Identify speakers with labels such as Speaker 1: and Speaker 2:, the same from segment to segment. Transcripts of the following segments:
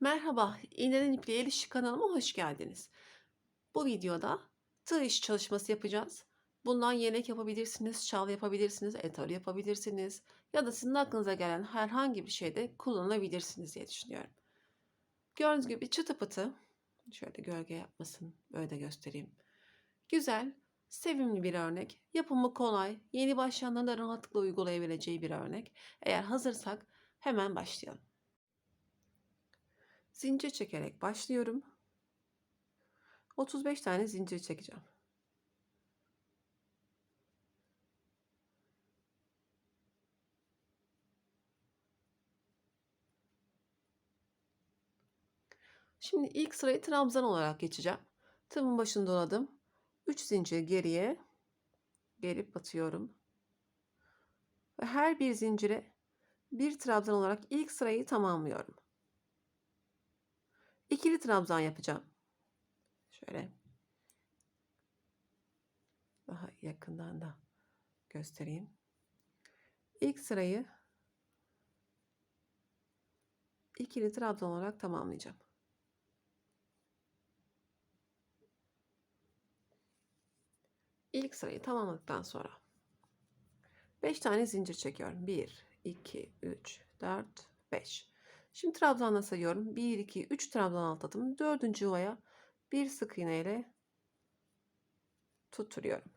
Speaker 1: Merhaba, İğneden İpliğe El İşi kanalıma hoş geldiniz. Bu videoda tığ işi çalışması yapacağız. Bundan yelek yapabilirsiniz, şal yapabilirsiniz, etar yapabilirsiniz ya da sizin aklınıza gelen herhangi bir şeyde kullanabilirsiniz diye düşünüyorum. Gördüğünüz gibi çıtı pıtı, şöyle gölge yapmasın, böyle de göstereyim. Güzel, sevimli bir örnek, yapımı kolay, yeni başlayanların rahatlıkla uygulayabileceği bir örnek. Eğer hazırsak hemen başlayalım. Zincir çekerek başlıyorum. 35 tane zincir çekeceğim. Şimdi ilk sırayı trabzan olarak geçeceğim. Tığımın başını doladım. 3 zincir geriye gelip batıyorum. Ve her bir zincire bir trabzan olarak ilk sırayı tamamlıyorum. İkili trabzan yapacağım. Şöyle. Daha yakından da göstereyim. İlk sırayı ikili trabzan olarak tamamlayacağım. İlk sırayı tamamladıktan sonra 5 tane zincir çekiyorum. 1, 2, 3, 4, 5. Şimdi trabzanla sayıyorum. 1, 2, 3 trabzan atladım. Dördüncü yuvaya bir sık iğne ile tutturuyorum.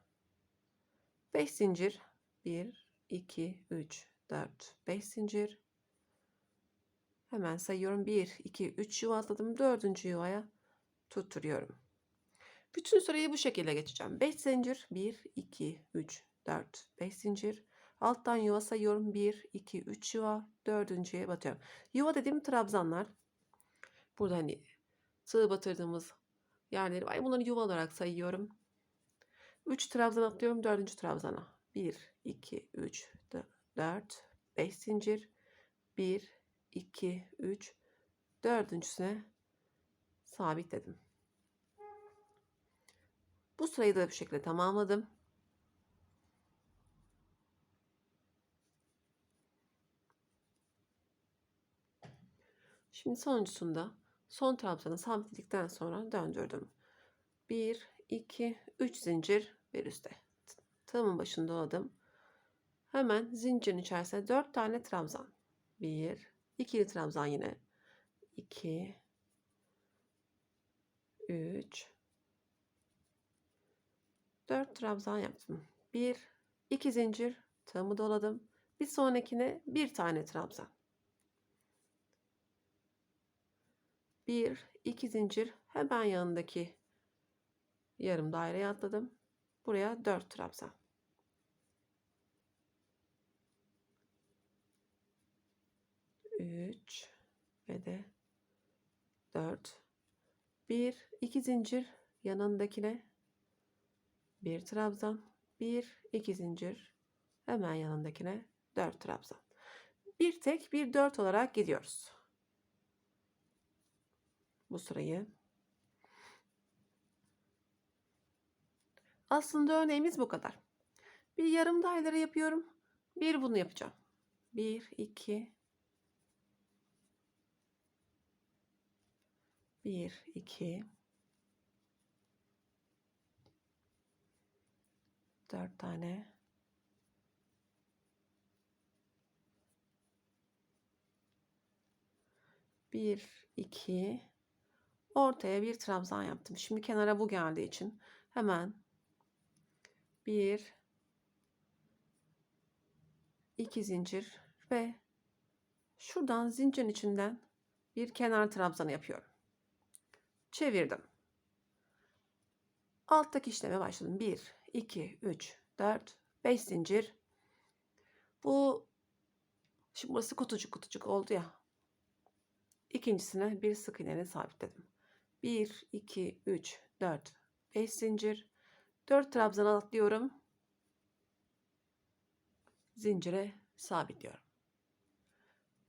Speaker 1: 5 zincir. 1, 2, 3, 4, 5 zincir. Hemen sayıyorum. 1, 2, 3 yuva atladım. Dördüncü yuvaya tutturuyorum. Bütün sırayı bu şekilde geçeceğim. 5 zincir. 1, 2, 3, 4, 5 zincir. Alttan yuva sayıyorum. 1, 2, 3 yuva. Dördüncüye batıyorum. Yuva dediğim trabzanlar. Burada hani tığ batırdığımız yerleri var. Bunları yuva olarak sayıyorum. 3 trabzan atlıyorum. Dördüncü trabzana. 1, 2, 3, 4, 5 zincir. 1, 2, 3, dördüncüsüne sabitledim. Bu sırayı da bu şekilde tamamladım. Şimdi sonuncusunda son trabzanı sabitledikten sonra döndürdüm. 1, 2, 3 zincir bir üstte. Tığımın başını doladım. Hemen zincirin içerisine 4 tane trabzan. 1, ikili trabzan yine. 2, 3, 4 trabzan yaptım. 1, 2 zincir tığımı doladım. Bir sonrakine bir tane trabzan. 1, 2 zincir hemen yanındaki yarım daireye atladım. Buraya 4 trabzan. Üç ve de dört. Bir, iki zincir yanındakine bir trabzan, bir, iki zincir hemen yanındakine dört trabzan. Bir tek bir dört olarak gidiyoruz. Bu sırayı Aslında örneğimiz bu kadar. Bir yarım daire yapıyorum. Bir bunu yapacağım. Bir, iki, bir, iki, dört tane. Bir, iki, ortaya bir trabzan yaptım. Şimdi kenara bu geldiği için hemen bir, iki zincir ve şuradan zincirin içinden bir kenar trabzanı yapıyorum. Çevirdim. Alttaki işleme başladım. 1, 2, 3, 4, 5 zincir. Bu şimdi burası kutucuk kutucuk oldu ya. İkincisine bir sık iğneyle sabitledim. 1, 2, 3, 4, 5 zincir. 4 trabzan atlıyorum. Zincire sabitliyorum.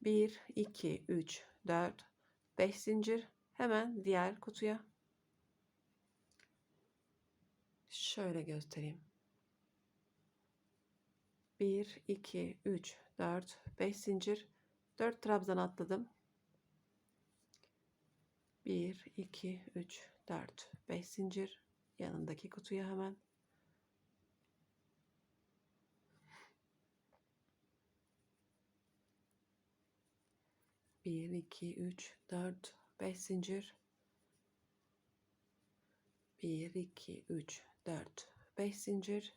Speaker 1: 1, 2, 3, 4, 5 zincir. Hemen diğer kutuya Şöyle göstereyim. 1, 2, 3, 4, 5 zincir. 4 trabzan atladım. 1, 2, 3, 4, 5 zincir. Yanındaki kutuya hemen. Bir, iki, üç, dört, beş zincir. Bir, iki, üç, dört, beş zincir.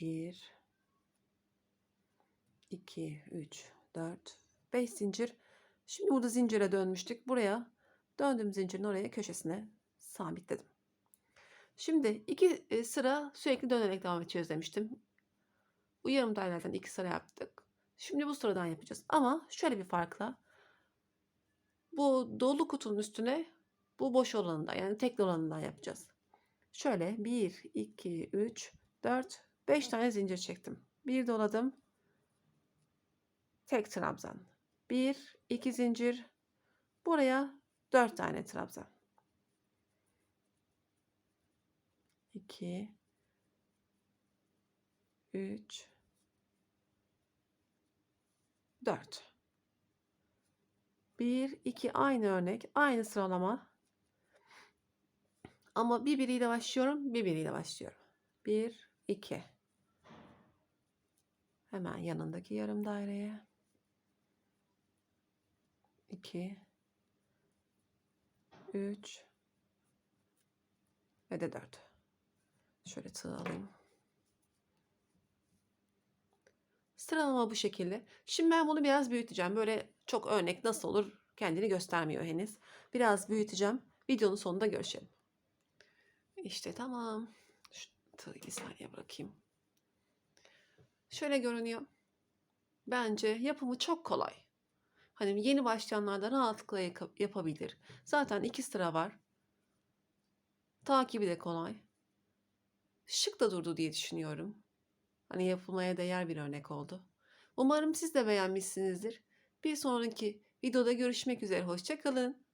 Speaker 1: Bir, iki, üç, dört, beş zincir. Şimdi burada zincire dönmüştük. Buraya döndüm zincirin oraya köşesine sabitledim. Şimdi iki e, sıra sürekli dönerek devam edeceğiz demiştim. Bu yarım dairelerden iki sıra yaptık. Şimdi bu sıradan yapacağız. Ama şöyle bir farkla. Bu dolu kutunun üstüne bu boş olanından yani tek olanından yapacağız. Şöyle 1, 2, 3, 4, 5 tane zincir çektim. Bir doladım. Tek trabzan. 1, 2 zincir. Buraya 4 tane trabzan. 2 3 4 1 2 aynı örnek, aynı sıralama. Ama bir biriyle başlıyorum, bir biriyle başlıyorum. 1 2 Hemen yanındaki yarım daireye. 2 3 ve de 4. Şöyle tığ alayım. Sıralama bu şekilde. Şimdi ben bunu biraz büyüteceğim. Böyle çok örnek nasıl olur kendini göstermiyor henüz. Biraz büyüteceğim. Videonun sonunda görüşelim. İşte tamam. Şu tığı bir saniye bırakayım. Şöyle görünüyor. Bence yapımı çok kolay. Hani yeni başlayanlar da rahatlıkla yapabilir. Zaten iki sıra var. Takibi de kolay. Şık da durdu diye düşünüyorum. Hani yapılmaya değer bir örnek oldu. Umarım siz de beğenmişsinizdir. Bir sonraki videoda görüşmek üzere. Hoşçakalın.